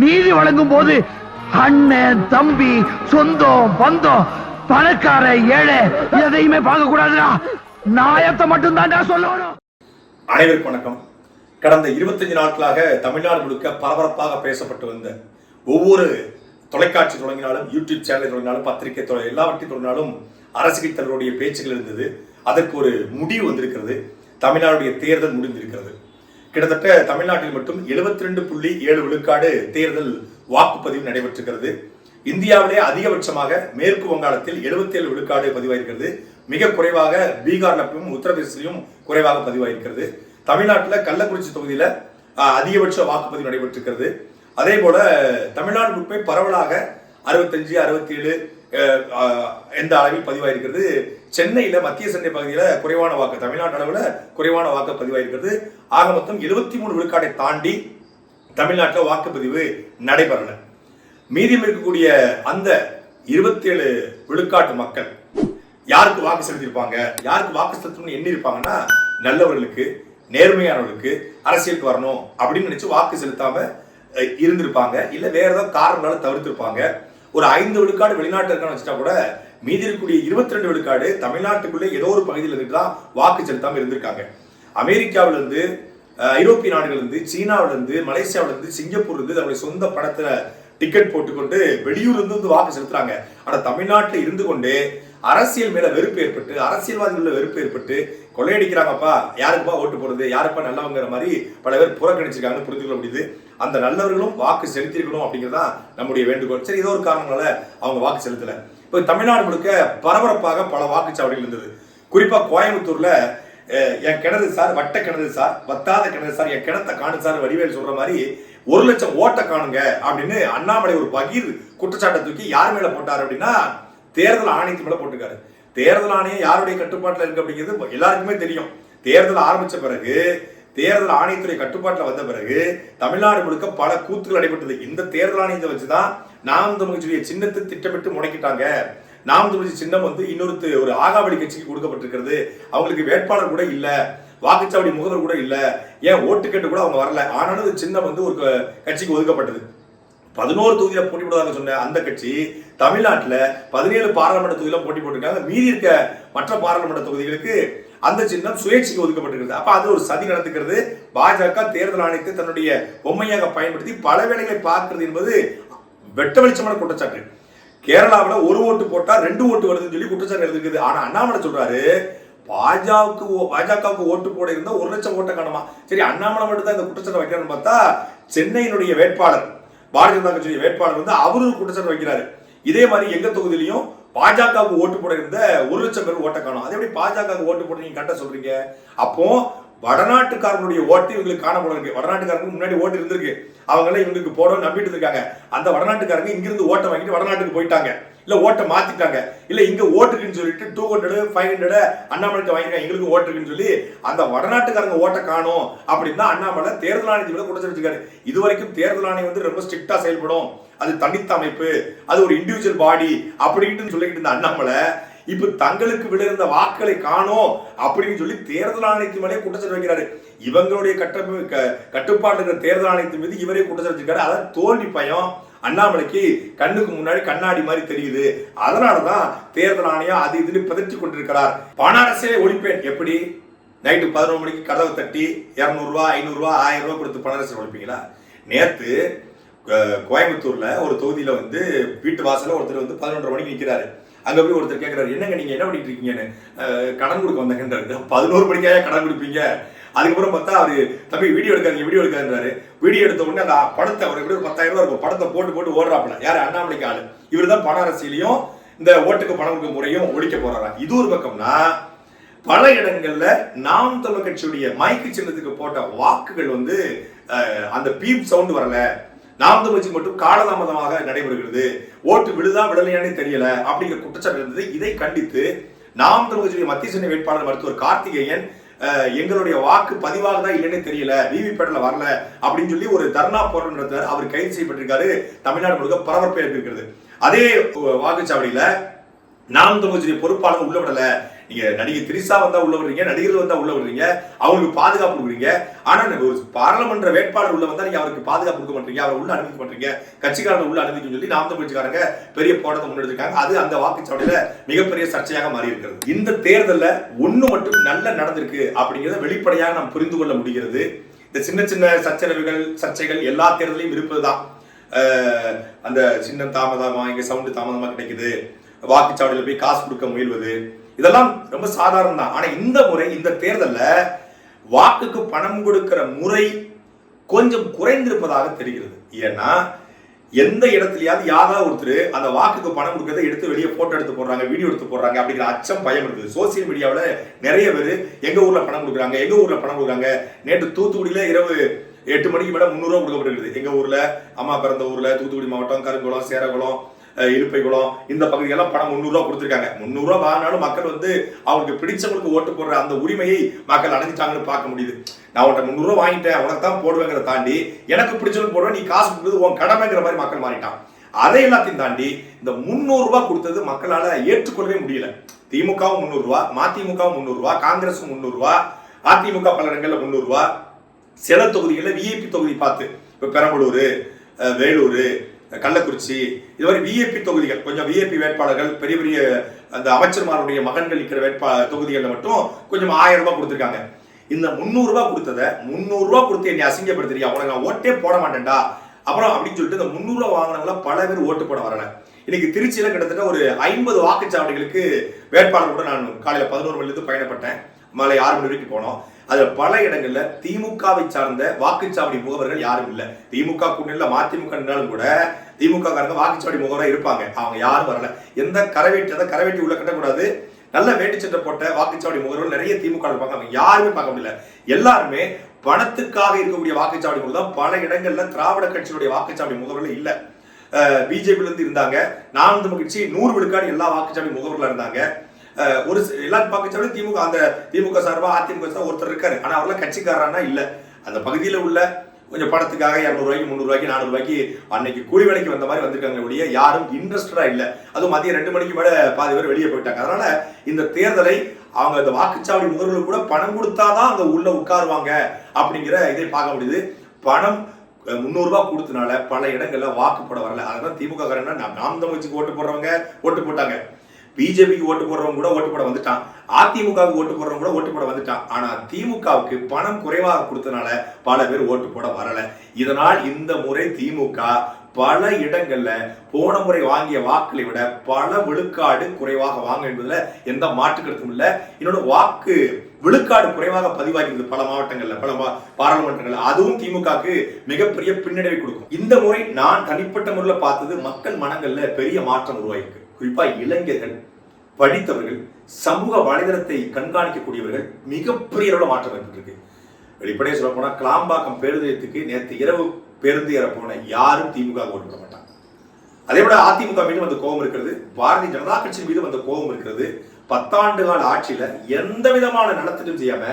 நீதி வழங்கும் போது அண்ணன் தம்பி சொந்தம் பந்தம் பணக்கார ஏழை எதையுமே பார்க்க கூடாதுடா நாயத்தை மட்டும் சொல்லணும். அனைவருக்கும் வணக்கம். கடந்த 25 நாட்களாக தமிழ்நாடு முழுக்க பரபரப்பாக பேசப்பட்டு வந்த ஒவ்வொரு தொலைக்காட்சி தொடங்கினாலும் யூடியூப் சேனலை தொடங்கினாலும் பத்திரிகை தொலை எல்லாவற்றையும் தொடங்கினாலும் அரசியல் தலைவருடைய பேச்சுகள் இருந்தது. அதற்கு ஒரு முடிவு வந்திருக்கிறது. தமிழ்நாடுடைய தேர்தல் முடிந்திருக்கிறது. கிட்டத்தட்ட தமிழ்நாட்டில் மட்டும் 72.7 ரெண்டு புள்ளி ஏழு விழுக்காடு தேர்தல் வாக்குப்பதிவு நடைபெற்றிருக்கிறது. இந்தியாவிலே அதிகபட்சமாக மேற்கு வங்காளத்தில் 77 விழுக்காடு பதிவாயிருக்கிறது. மிக குறைவாக பீகார்லையும் உத்தரப்பிரதேசிலும் குறைவாக பதிவாயிருக்கிறது. தமிழ்நாட்டில் கள்ளக்குறிச்சி தொகுதியில் அதிகபட்ச வாக்குப்பதிவு நடைபெற்றிருக்கிறது. அதே போல தமிழ்நாடு உட்பை பரவலாக அறுபத்தஞ்சு அறுபத்தி ஏழு எந்த அளவில் பதிவாயிருக்கிறது? சென்னையில மத்திய சென்னை பகுதியில் குறைவான வாக்கு தமிழ்நாடு அளவுல குறைவான வாக்கு பதிவாயிருக்கிறது. ஆக மொத்தம் எழுபத்தி மூணு விழுக்காட்டை தாண்டி தமிழ்நாட்டில் வாக்குப்பதிவு நடைபெறல. மீதியம் இருக்கக்கூடிய அந்த இருபத்தி ஏழு விழுக்காட்டு மக்கள் யாருக்கு வாக்கு செலுத்தியிருப்பாங்க யாருக்கு வாக்கு செலுத்தணும்னு எண்ணி இருப்பாங்கன்னா நல்லவர்களுக்கு நேர்மையானவர்களுக்கு அரசியலுக்கு வரணும் அப்படின்னு நினைச்சு வாக்கு செலுத்தாம இருந்திருப்பாங்க. இல்ல வேற ஏதாவது காரணங்களால தவிர்த்திருப்பாங்க. ஒரு ஐந்து விழுக்காடு வெளிநாட்டு இருக்கான்னு வச்சுட்டா கூட மீதி இருக்கக்கூடிய இருபத்தி ரெண்டு விழுக்காடு தமிழ்நாட்டுக்குள்ளே ஏதோ ஒரு பகுதியில் இருந்து தான் வாக்கு செலுத்தாம இருந்திருக்காங்க. அமெரிக்காவிலிருந்து அஹ், ஐரோப்பிய நாடுகள் இருந்து சீனாவில இருந்து மலேசியாவில இருந்து சிங்கப்பூர்ல இருந்து தன்னுடைய சொந்த பணத்துல டிக்கெட் போட்டுக்கொண்டு வெளியூர்ல இருந்து வந்து வாக்கு செலுத்துறாங்க. ஆனா தமிழ்நாட்டில் இருந்து கொண்டு அரசியல் மேல வெறுப்பு ஏற்பட்டு அரசியல்வாதிகள் வெறுப்பு ஏற்பட்டு கொள்ளையடிக்கிறாங்கப்பா யாருக்குப்பா ஓட்டு போடுறது யாருப்பா நல்லவங்கிற மாதிரி பல பேர் புறக்கணிச்சிருக்காங்க புரிந்து கொள்ள முடியுது. அந்த நல்லவர்களும் வாக்கு செலுத்திருக்கணும் அப்படிங்கிறதான் நம்முடைய வேண்டுகோள். சரி ஏதோ ஒரு காரணங்களால அவங்க வாக்கு செலுத்தல. இப்போ தமிழ்நாடு முழுக்க பரபரப்பாக பல வாக்குச்சாவடிகள் இருந்தது. குறிப்பா கோயம்புத்தூர்ல என் கிணறு சார் வட்ட கிணறு சார் வத்தாத கிணறு சார் என் கிணத்தை காணு சார் வடிவேல் சொல்ற மாதிரி ஒரு லட்சம் ஓட்டை காணுங்க அப்படின்னு அண்ணாமலை ஒரு பகீர் குற்றச்சாட்டை தூக்கி யார் மேல போட்டார் அப்படின்னா தேர்தல் ஆணையத்து மேல போட்டிருக்காரு. தேர்தல் ஆணையம் யாருடைய கட்டுப்பாட்டில் இருக்கு அப்படிங்கிறது எல்லாருக்குமே தெரியும். தேர்தல் ஆரம்பிச்ச பிறகு தேர்தல் ஆணையத்துறை கட்டுப்பாட்டில் வந்த பிறகு தமிழ்நாடு முழுக்க பல கூத்துகள் நடைபெற்றது இந்த தேர்தல் ஆணையத்தை வச்சுதான் நாம் தமிழ்ச்சியுடைய சின்னத்தை திட்டமிட்டு முடக்கிட்டாங்க. நாம் தமிழ்ச்சி சின்னம் வந்து இன்னொரு ஒரு ஆகாவளி கட்சிக்கு கொடுக்கப்பட்டிருக்கிறது. அவங்களுக்கு வேட்பாளர் கூட இல்லை வாக்குச்சாவடி முகவர் கூட இல்லை ஏன் ஓட்டு கேட்டு கூட அவங்க வரல. ஆனாலும் அது சின்னம் வந்து ஒரு க- கட்சிக்கு ஒதுக்கப்பட்டது. பதினோரு தொகுதியில் போட்டி போடுவதாக சொன்ன அந்த கட்சி தமிழ்நாட்டில் பதினேழு பாராளுமன்ற தொகுதியில் போட்டி போட்டிருக்காங்க. மீதி இருக்க மற்ற பாராளுமன்ற தொகுதிகளுக்கு அந்த சின்னம் சுயேட்சைக்கு ஒதுக்கப்பட்டிருக்கிறது. அப்ப அது ஒரு சதி நடந்துக்கிறது பாஜக தேர்தல் ஆணையத்தை தன்னுடைய பொம்மையாக பயன்படுத்தி பல வேலைகளை பார்க்கிறது என்பது வெட்ட வெளிச்சமான குற்றச்சாட்டு. கேரளாவில் ஒரு ஓட்டு போட்டா ரெண்டு ஓட்டு வருதுன்னு சொல்லி குற்றச்சாட்டு எழுதிருக்குது ஆனா அண்ணாமலை சொல்றாரு பாஜகவுக்கு பாஜகவுக்கு ஓட்டு போட இருந்தால் ஒரு லட்சம் ஓட்டை காணுமா? சரி அண்ணாமலை மட்டும் தான் இந்த குற்றச்சாட்டை வைக்கிறான்னு பார்த்தா சென்னையினுடைய வேட்பாளர் பாரதிய ஜனதா கட்சியுடைய வேட்பாளர் வந்து அவரும் குற்றச்சாட்டு வைக்கிறாரு. இதே மாதிரி எங்க தொகுதியிலையும் பாஜகவுக்கு ஓட்டு போட இருந்த ஒரு லட்சம் பேர் ஓட்டை காணும். அதே எப்படி பாஜகவுக்கு ஓட்டு போட நீங்க கரெக்டா சொல்றீங்க? அப்போ வடநாட்டுக்காரனுடைய ஓட்டு இவங்களுக்கு காணப்பட இருக்கு. வடநாட்டுக்காரங்களுக்கு முன்னாடி ஓட்டு இருந்திருக்கு. அவங்க இவங்களுக்கு போட நம்பிட்டு இருக்காங்க அந்த வடநாட்டுக்காரங்க இங்கிருந்து ஓட்டை வாங்கிட்டு வடநாட்டுக்கு போயிட்டாங்க. இல்ல ஓட்டை மாத்திட்டாங்க. இல்ல இங்க ஓட்டுக்குன்னு சொல்லிட்டு டூ ஹண்ட்ரட் ஃபைவ் ஹண்ட்ரடு அண்ணாமலைக்கு வாங்கிருக்காங்க எங்களுக்கு ஓட்டுக்குன்னு சொல்லி அந்த வடநாட்டுக்காரங்க ஓட்டை காணும் அப்படின்னு தான் அண்ணாமலை தேர்தல் ஆணையத்தை விட குற்றச்சாட்டு வச்சிருக்காரு இது வரைக்கும் தேர்தல் ஆணையம் வந்து ரொம்ப ஸ்ட்ரிக்டா செயல்படும். அது தனித்த அமைப்பு அது ஒரு இண்டிவிஜுவல் பாடி அப்படின்ட்டு சொல்லிக்கிட்டு இருந்த அண்ணாமலை இப்ப தங்களுக்கு விழுந்த வாக்குகளை காணோம் அப்படின்னு சொல்லி தேர்தல் ஆணையத்தின் மேலே குற்றச்சாட்டு வைக்கிறாரு. இவங்களுடைய கட்டமை க- கட்டுப்பாட்டு இருக்கிற தேர்தல் ஆணையத்தின் மீது இவரே குற்றச்சாட்டு வச்சிருக்காரு அதான் தோல்வி பயம். அண்ணாமலைக்கு கண்ணுக்கு முன்னாடி கண்ணாடி மாதிரி தெரியுது. அதனாலதான் தேர்தல் ஆணையம் அது இதுன்னு பிதற்றி கொண்டிருக்கிறார். பண அரசே ஒழிப்பேன். எப்படி? நைட்டு பதினொரு மணிக்கு கதவை தட்டி இரநூறுவா ஐநூறுரூவா ஆயிரம் ரூபா கொடுத்து பண அரசு ஒழிப்பீங்களா நேற்று கோயம்புத்தூர்ல ஒரு தொகுதியில வந்து வீட்டு வாசலில் ஒருத்தர் வந்து பதினொன்றரை மணிக்கு நிற்கிறாரு அங்க போய் ஒருத்தர் கேட்கிறாரு என்னங்க நீங்க என்ன பண்ணிட்டு இருக்கீங்கன்னு? கடன் கொடுக்க வந்தங்கன்றாரு பதினோரு மணிக்காக கடன் கொடுப்பீங்க. அதுக்கப்புறம் பார்த்தா அவர் தம்பி வீடியோ எடுக்காதீங்க வீடியோ எடுக்காதுன்றாரு. வீடியோ எடுத்த உடனே அந்த படத்தை ஒரு எப்படி ஒரு பத்தாயிரம் ரூபாய் இருக்கும். படத்தை போட்டு போட்டு ஓடுறாப்புல. யாரு? அண்ணாமலைக்கு ஆளு. இவர் தான் பண அரசியலையும் இந்த ஓட்டுக்கு பணம் கொடுக்க முறையும் ஒழிக்க போறாராம் இது ஒரு பக்கம்னா பல இடங்கள்ல நாம் தமிழ் கட்சியுடைய மைக்கு சின்னத்துக்கு போட்ட வாக்குகள் வந்து அந்த பீப் சவுண்ட் வரல. நாம் தமிழ்ச்சி மட்டும் காலதாமதமாக நடைபெறுகிறது. ஓட்டு விழுதா விடலையானே தெரியல. அப்படிங்கிற குற்றச்சாட்டு இருந்தது. இதை கண்டித்து நாம் தமிழ் கட்சியுடைய மத்திய சென்னை வேட்பாளர் மருத்துவர் கார்த்திகேயன் எங்களுடைய வாக்கு பதிவாகுதா இல்லைன்னு தெரியல. விவிபேட்ல வரல. அப்படின்னு சொல்லி ஒரு தர்ணா போராட்டம் நடத்தினார். அவர் கைது செய்யப்பட்டிருக்காரு. தமிழ்நாடு முழுக்க பரபரப்பு ஏற்பட்டிருக்கிறது. அதே வாக்குச்சாவடியில் நாம் தமிழ்ச்சியுடைய பொறுப்பாளர் உள்ள விடல. நீங்க நடிகை திரிசா வந்தா உள்ள விடுறீங்க நடிகர்கள் வந்தா உள்ள விடுறீங்க அவங்களுக்கு பாதுகாப்பு கொடுக்குறீங்க. ஆனா ஒரு பாராளுமன்ற வேட்பாளர் உள்ள வந்தா நீங்க அவருக்கு பாதுகாப்பு கொடுக்க மாட்டீங்க அவரை உள்ள அனுமதிக்க மாட்டீங்க. கட்சிக்காரங்க உள்ள அனுமதிக்க சொல்லி நாம் தமிழ்ச்சிக்காரங்க பெரிய போராட்டத்தை முன்னெடுத்திருக்காங்க. அது அந்த வாக்குச்சாவடியில மிகப்பெரிய சர்ச்சையாக மாறி இருக்கிறது இந்த தேர்தலில் ஒண்ணு மட்டும் நல்ல நடந்திருக்கு அப்படிங்கிறத வெளிப்படையாக நாம் புரிந்து கொள்ள முடிகிறது. இந்த சின்ன சின்ன சச்சரவுகள் சர்ச்சைகள் எல்லா தேர்தலையும் இருப்பதுதான். அந்த சின்னம் தாமதமா இங்க சவுண்டு தாமதமா கிடைக்குது. வாக்குச்சாவடியில் போய் காசு கொடுக்க முயல்வது. இதெல்லாம் ரொம்ப சாதாரணம் தான் ஆனா இந்த முறை இந்த தேர்தலில் வாக்குக்கு பணம் கொடுக்கிற முறை கொஞ்சம் குறைந்திருப்பதாக தெரிகிறது. ஏன்னா எந்த இடத்துலயாவது யாராவது ஒருத்தர் அந்த வாக்குக்கு பணம் கொடுக்கறதை எடுத்து வெளியே போட்டோ எடுத்து போடுறாங்க வீடியோ எடுத்து போடுறாங்க அப்படிங்கிற அச்சம் பயம் இருக்குது. சோசியல் மீடியாவில் நிறைய பேர் எங்க ஊர்ல பணம் கொடுக்குறாங்க எங்க ஊர்ல பணம் கொடுக்குறாங்க. நேற்று தூத்துக்குடியில இரவு எட்டு மணிக்கு மேல முந்நூறுரூவா கொடுக்கப்படுகிறது எங்க ஊர்ல அம்மா பிறந்த ஊர்ல தூத்துக்குடி மாவட்டம் கருங்குளம் சேரகுளம் இருப்பை குளம் இந்த பகுதியெல்லாம் பணம் முந்நூறுரூவா கொடுத்துருக்காங்க. முந்நூறுரூவா வாங்கினாலும் மக்கள் வந்து அவங்களுக்கு பிடிச்சவங்களுக்கு ஓட்டு போடுற அந்த உரிமையை மக்கள் அடைஞ்சிட்டாங்கன்னு பார்க்க முடியுது. நான் உன்ட்ட முந்நூறுரூவா வாங்கிட்டேன் உனக்கு தான் போடுவேங்கிறத தாண்டி எனக்கு பிடிச்சவங்க போடுவேன் நீ காசு கொடுக்குறது உன் கடமைங்கிற மாதிரி மக்கள் மாறிட்டான். அதை எல்லாத்தையும் தாண்டி இந்த முந்நூறுரூவா கொடுத்தது மக்களால் ஏற்றுக்கொள்ளவே முடியல. திமுகவும் முந்நூறுரூவா மதிமுகவும் முந்நூறுரூவா காங்கிரஸும் முந்நூறுரூவா அதிமுக பல இடங்களில் முந்நூறுரூவா சில தொகுதிகளில் விஐபி தொகுதி பார்த்து இப்போ பெரம்பலூர் வேலூர் கள்ளக்குறிச்சி இது மாதிரி விஏபி தொகுதிகள் கொஞ்சம் விஏபி வேட்பாளர்கள் பெரிய பெரிய அந்த அமைச்சர்மாருடைய மகன்கள் இருக்கிற வேட்பா தொகுதிகளில் மட்டும் கொஞ்சம் ஆயிரம் ரூபாய் கொடுத்துருக்காங்க. இந்த முந்நூறுரூவா கொடுத்ததை முந்நூறுரூவா கொடுத்து என்னை அசிங்கப்படுத்துறியா? உனக்கு நான் ஓட்டே போட மாட்டேன்டா. அப்புறம் அப்படின்னு சொல்லிட்டு இந்த முந்நூறுரூவா வாங்கினவங்கள பல பேர் ஓட்டு போட வரல. இன்னைக்கு திருச்சியில் கிட்டத்தட்ட ஒரு ஐம்பது வாக்குச்சாவடிகளுக்கு வேட்பாளர் கூட நான் காலையில் பதினோரு மணிலேருந்து பயணப்பட்டேன். மாலை ஆறு மணி வரைக்கும் போனோம். அதுல பல இடங்கள்ல திமுகவை சார்ந்த வாக்குச்சாவடி முகவர்கள் யாரும் இல்ல. திமுக கூட்டணியில மதிமுக நின்றாலும் கூட திமுக காரங்க வாக்குச்சாவடி முகவராக இருப்பாங்க. அவங்க யாரும் வரல. எந்த கரவேட்டி அதை கரவேட்டி உள்ள கட்டக்கூடாது. நல்ல வேட்டி சட்டை போட்ட வாக்குச்சாவடி முகவர்கள் நிறைய திமுக இருப்பாங்க. அவங்க யாருமே பார்க்க முடியல. எல்லாருமே பணத்துக்காக இருக்கக்கூடிய வாக்குச்சாவடி தான். பல இடங்கள்ல திராவிட கட்சியுடைய வாக்குச்சாவடி முகவர்கள் இல்ல. பிஜேபில இருந்து இருந்தாங்க. நான் கட்சி நூறு விழுக்காடு எல்லா வாக்குச்சாவடி முகவர்களா இருந்தாங்க. ஒரு எல்லாரும் பார்க்கச்சாலும் திமுக. அந்த திமுக சார்பா அதிமுக சார்பாக ஒருத்தர் இருக்காரு. ஆனால் அவர்லாம் கட்சிக்காரனா இல்லை. அந்த பகுதியில் உள்ள கொஞ்சம் பணத்துக்காக இரநூறுவாய்க்கு முந்நூறுவாய்க்கு நானூறுவாய்க்கு அன்னைக்கு கூலி வேலைக்கு வந்த மாதிரி வந்திருக்காங்க ஒழிய யாரும் இன்ட்ரெஸ்டடாக இல்லை. அதுவும் மதியம் ரெண்டு மணிக்கு மேலே பாதி பேர் வெளியே போயிட்டாங்க. அதனால இந்த தேர்தலை அவங்க இந்த வாக்குச்சாவடி முகர்களுக்கு கூட பணம் கொடுத்தாதான் அங்கே உள்ள உட்காருவாங்க அப்படிங்கிற இதை பார்க்க முடியுது. பணம் முந்நூறுரூவா கொடுத்தனால பல இடங்களில் வாக்குப்பட வரல. அதனால திமுக காரன்னா நாம் நாம் தமிழ்ச்சிக்கு ஓட்டு போடுறவங்க ஓட்டு போட்டாங்க. பிஜேபிக்கு ஓட்டு போடுறவங்க கூட ஓட்டு போட வந்துட்டான். அதிமுகவுக்கு ஓட்டு போடுறவங்க கூட ஓட்டு போட வந்துட்டான். ஆனா திமுகவுக்கு பணம் குறைவாக கொடுத்தனால பல பேர் ஓட்டு போட வரல. இதனால் இந்த முறை திமுக பல இடங்கள்ல போன முறை வாங்கிய வாக்களை விட பல விழுக்காடு குறைவாக வாங்க என்பதுல எந்த மாற்றுக்கருத்தும் இல்லை இல்ல. இன்னொன்று வாக்கு விழுக்காடு குறைவாக பதிவாகிறது பல மாவட்டங்கள்ல பல பா- பாராளுமன்றங்கள்ல. அதுவும் திமுகவுக்கு மிகப்பெரிய பின்னடைவை கொடுக்கும். இந்த முறை நான் தனிப்பட்ட முறையில் பார்த்தது மக்கள் மனங்கள்ல பெரிய மாற்றம் உருவாயிருக்கு. குறிப்பாக இளைஞர்கள் படித்தவர்கள் சமூக வலைதளத்தை கண்காணிக்கக்கூடியவர்கள் மிகப்பெரிய அளவில் மாற்றம் ஏற்பட்டிருக்கு. வெளிப்படையாக சொல்ல போனால் கிளாம்பாக்கம் பேருந்து நேற்று இரவு பேருந்து ஏற போன யாரும் திமுக ஓட்டு போட மாட்டாங்க. அதே போல அதிமுக மீது வந்து கோபம் இருக்கிறது. பாரதிய ஜனதா கட்சி மீது வந்த கோபம் இருக்கிறது. பத்தாண்டு கால ஆட்சியில எந்த விதமான நடத்திட்டும் செய்யாம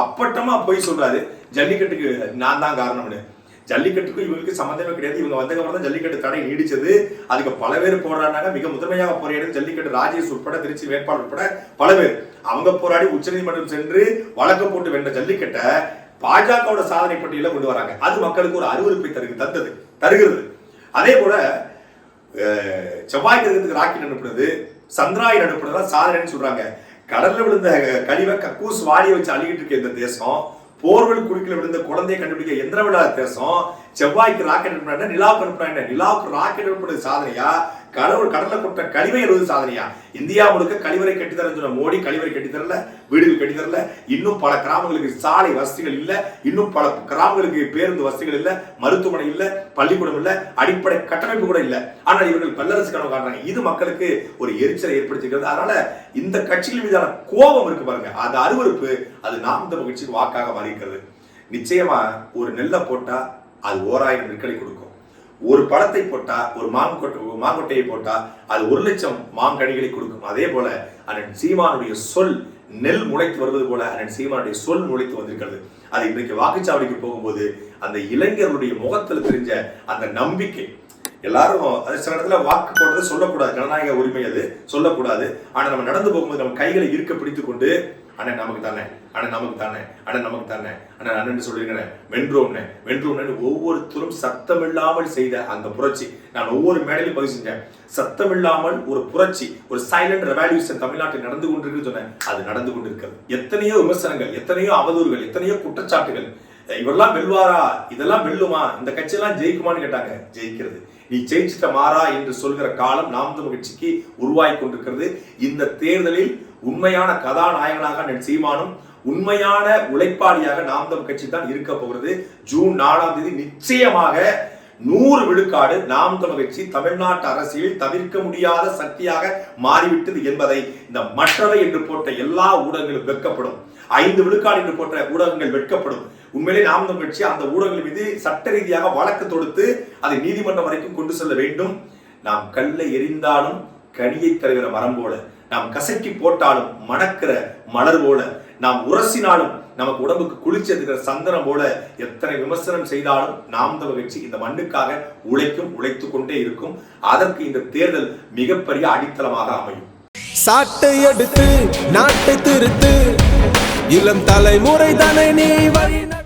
அப்பட்டமா போய் சொல்றாரு. ஜல்லிக்கட்டுக்கு நான் தான் காரணம்னு. ஜல்லிக்கட்டுக்கும் இவங்களுக்கு சம்மந்தமே கிடையாது. இவங்க வந்ததுக்கப்புறம் தான் ஜல்லிக்கட்டு தடை நீடிச்சது. அதுக்கு பல பேர் போராடினாங்க. மிக முதன்மையாக போராடி ஜல்லிக்கட்டு ராஜேஷ் உட்பட திருச்சி வேட்பாளர் உட்பட பல பேர். அவங்க போராடி உச்சநீதிமன்றம் சென்று வழக்கு போட்டு வென்ற ஜல்லிக்கட்டை பாஜகவோட சாதனை பட்டியல கொண்டு வராங்க. அது மக்களுக்கு ஒரு அறிவுறுப்பை தருகு தந்தது தருகிறது. அதே போல அஹ், செவ்வாய் கிரகத்துக்கு ராக்கெட் அனுப்புனது சந்திராயன் அனுப்புனதுதான் சாதனைன்னு சொல்றாங்க. கடல்ல விழுந்த கழிவை கக்கூஸ் வாடி வச்சு அழுகிட்டு இருக்க இந்த தேசம் போர்வெல் குறுக்கில் விழுந்த குழந்தையை கண்டுபிடிக்க எந்திர விழா தேசம் செவ்வாய்க்கு ராக்கெட் அனுப்புனா நிலாவுக்கு அனுப்புனா என்ன நிலாவுக்கு ராக்கெட் அனுப்புனது சாதனையா? கடவுள் கடல்ல கொட்ட கழிவை எழுவது சாதனையா? இந்தியா முழுக்க கழிவறை கட்டித்தரன்னு சொன்ன மோடி கழிவறை கட்டித்தரல வீடுகள் கட்டித்தரல இன்னும் பல கிராமங்களுக்கு சாலை வசதிகள் இல்ல. இன்னும் பல கிராமங்களுக்கு பேருந்து வசதிகள் இல்ல. மருத்துவமனை இல்ல. பள்ளிக்கூடம் இல்ல. அடிப்படை கட்டமைப்பு கூட இல்ல. ஆனால் இவர்கள் பல்லரசு கனவு காட்டுறாங்க. இது மக்களுக்கு ஒரு எரிச்சலை ஏற்படுத்திக்கிறது. அதனால இந்த கட்சிகள் மீதான கோபம் இருக்கு பாருங்க. அது அருவருப்பு. அது நாம் இந்த மகிழ்ச்சிக்கு வாக்காக மாறி நிச்சயமா ஒரு நெல்லை போட்டா அது ஓராயிரம் நெற்களை கொடுக்கும். ஒரு பழத்தை போட்டா ஒரு மாங்கொட்டை மாங்கொட்டையை போட்டா அது ஒரு லட்சம் மாங்கனிகளை கொடுக்கும். அதே போல அண்ணன் சீமானுடைய சொல் நெல் முளைத்து வருவது போல அண்ணன் சீமானுடைய சொல் முளைத்து வந்திருக்கிறது. அது இன்றைக்கு வாக்குச்சாவடிக்கு போகும்போது அந்த இளைஞர்களுடைய முகத்தில் தெரிஞ்ச அந்த நம்பிக்கை. எல்லாரும் அது சில இடத்துல வாக்கு போடுறது சொல்லக்கூடாது. ஜனநாயக உரிமை அது சொல்லக்கூடாது. ஆனா நம்ம நடந்து போகும்போது நம்ம கைகளை இருக்க பிடித்து கொண்டு அண்ணன் நமக்கு தானே ஆனால் நமக்கு தானே ஆனால் நமக்கு தானே. ஆனால் அண்ணன் சொல்லியிருக்கிறேன் வென்றோம்னே. வென்றோம்னு ஒவ்வொருத்தரும் சத்தமில்லாமல் செய்த அந்த புரட்சி. நான் ஒவ்வொரு மேடையிலும் பதிவு செஞ்சேன். சத்தமில்லாமல் ஒரு புரட்சி ஒரு சைலண்ட் ரெவல்யூஷன் தமிழ்நாட்டில் நடந்து கொண்டிருக்கு சொன்னேன். அது நடந்து கொண்டிருக்கிறது. எத்தனையோ விமர்சனங்கள் எத்தனையோ அவதூறுகள் எத்தனையோ குற்றச்சாட்டுகள். இவரெல்லாம் வெல்வாரா? இதெல்லாம் வெல்லுமா? இந்த கட்சியெல்லாம் ஜெயிக்குமான்னு கேட்டாங்க. ஜெயிக்கிறது. நீ ஜெயிச்சிட்ட மாறா என்று சொல்கிற காலம் நாம் தமிழ் கட்சிக்கு உருவாகி கொண்டிருக்கிறது. இந்த தேர்தலில் உண்மையான கதாநாயகனாக அண்ணன் சீமானும் உண்மையான உழைப்பாளியாக நாம் தம் கட்சி தான் இருக்க போகிறது. ஜூன் நாலாம் தேதி நிச்சயமாக நூறு விழுக்காடு நாம் தமிழ் கட்சி தமிழ்நாட்டு அரசியலில் தவிர்க்க முடியாத சக்தியாக மாறிவிட்டது என்பதை இந்த மற்றவை என்று போட்ட எல்லா ஊடகங்களும் வெட்கப்படும். ஐந்து விழுக்காடு என்று போட்ட ஊடகங்கள் வெட்கப்படும். உண்மையிலே நாம் தமிழ் கட்சி அந்த ஊடகங்கள் மீது சட்ட ரீதியாக வழக்கு தொடுத்து அதை நீதிமன்றம் வரைக்கும் கொண்டு செல்ல வேண்டும். நாம் கல்லை எரிந்தாலும் கனியை தருகிற மரம் போல. நாம் கசக்கி போட்டாலும் மணக்கிற மலர் போல நாம் உரசினாலும் நமக்கு உடம்புக்கு குளிச்சதுக்கிற சந்தனம் போல எத்தனை விமர்சனம் செய்தாலும் நாம் தமிழ் கட்சி இந்த மண்ணுக்காக உழைக்கும் உழைத்து கொண்டே இருக்கும். அதற்கு இந்த தேர்தல் மிகப்பெரிய அடித்தளமாக அமையும். சாட்டை எடுத்து நாட்டை திருத்து. இளம் தலைமுறை தானே நீ வழி